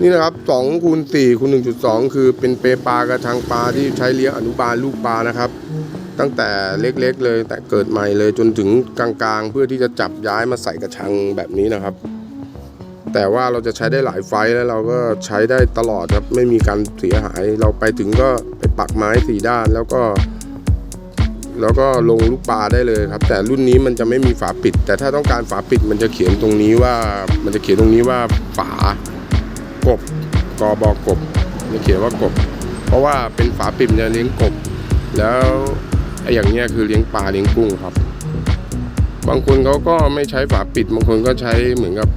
นี่นะครับ2คูณ4คูณ1.2 คือเป็นเปปลากระชังปลาที่ใช้เลี้ยงอนุบาลลูกปลานะครับ ตั้งแต่เล็กๆเลยแต่เกิดใหม่เลยจนถึงกลางๆ เพื่อที่จะจับย้ายมาใส่กระชังแบบนี้นะครับ แต่ว่าเราจะใช้ได้หลายไฟแล้วเราก็ใช้ได้ตลอดครับไม่มีการเสียหาย เราไปถึงก็ไปปักไม้สี่ด้านแล้วก็ แล้วก็ลงลูกปลาได้เลยครับ แต่รุ่นนี้มันจะไม่มีฝาปิด แต่ถ้าต้องการฝาปิดมันจะเขียนตรงนี้ว่ามันจะเขียนตรงนี้ว่าฝา บกอบอกบจะเขียนว่ากบ เพราะว่าเป็นฝาปิดมันจะเลี้ยงกบ แล้วไอ้อย่างเนี้ยคือเลี้ยงปลาเลี้ยงกุ้งครับ บางคนเขาก็ไม่ใช้ฝาปิดบางคนก็ใช้เหมือนกับ